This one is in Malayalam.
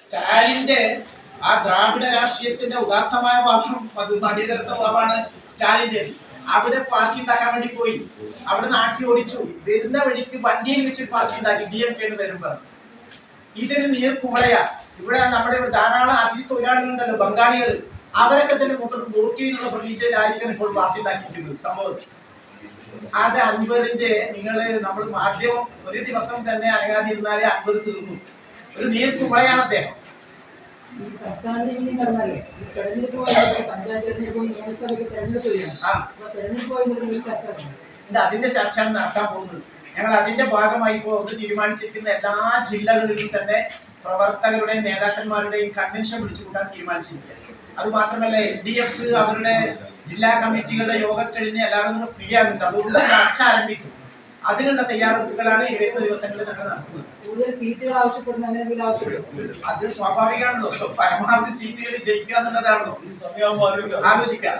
സ്റ്റാലിന്റെ ആ ദ്രാവിഡ രാഷ്ട്രീയത്തിന്റെ ഉദാത്തമായ ഭാഗം അത് മണിതരത്വമാണ് സ്റ്റാലിന്റെ അവിടെ പാർട്ടി ഉണ്ടാക്കാൻ വേണ്ടി പോയി. അവിടെ നാട്ടി ഓടിച്ചു. വരുന്ന വഴിക്ക് വണ്ടിയിൽ വെച്ച് പാർട്ടി ഉണ്ടാക്കി. ഡി എം കെ എന്ന് വരുമ്പോ ഇതൊരു നീർ കുവളയാ ഇവിടെ നമ്മുടെ ധാരാളം അതിഥി തൊഴിലാളികളുണ്ടല്ലോ ബംഗാളികൾ അവരൊക്കെ തന്നെ മൊത്തം വോട്ട് ചെയ്യുന്നുള്ള പ്രതീക്ഷയിലായിരിക്കും ഇപ്പോൾ പാർട്ടി ഉണ്ടാക്കിയിരിക്കുന്നത് സംഭവം അത് അൻപതിന്റെ നിങ്ങൾ നമ്മൾ മാധ്യമം ഒരു ദിവസം തന്നെ അനങ്ങാതിരുന്നാലേ അൻപത് തീർന്നു. ഒരു നീർ കുവളയാണ് അദ്ദേഹം. ഈ സംസ്ഥാന ഈ തെരഞ്ഞെടുപ്പ് പോയപ്പോൾ പഞ്ചായത്ത് തെരഞ്ഞെടുപ്പ് നിയമസഭയ്ക്ക് തെരഞ്ഞെടുപ്പ് ചെയ്യണം ആ. അപ്പൊ തെരഞ്ഞെടുപ്പ് പോയതിനുള്ള ചർച്ച അതിന്റെ ചർച്ചയാണ് നടത്താൻ പോകുന്നത്. ഞങ്ങൾ അതിന്റെ ഭാഗമായി ഇപ്പോൾ ഒന്ന് തീരുമാനിച്ചിരിക്കുന്ന എല്ലാ ജില്ലകളിലും തന്നെ പ്രവർത്തകരുടെയും നേതാക്കന്മാരുടെയും കൺവെൻഷൻ വിളിച്ചു കൂട്ടാൻ തീരുമാനിച്ചിരിക്കുക അത് മാത്രമല്ല എൽ ഡി എഫ് അവരുടെ ജില്ലാ കമ്മിറ്റികളുടെ യോഗം കഴിഞ്ഞ് എല്ലാവരും കൂടെ ഫ്രീ ആകുന്നുണ്ട്. അതുകൊണ്ട് ചർച്ച ആരംഭിക്കും അതിനുള്ള തയ്യാറെടുപ്പുകളാണ് ഈ വരുന്ന ദിവസങ്ങളിൽ ഞങ്ങൾ നടത്തുന്നത്. കൂടുതൽ സീറ്റുകൾ ആവശ്യപ്പെടുന്ന അത് സ്വാഭാവികമാണല്ലോ. പരമാവധി സീറ്റുകൾ ജയിക്കുക എന്നുള്ളതാണല്ലോ. ആലോചിക്കാം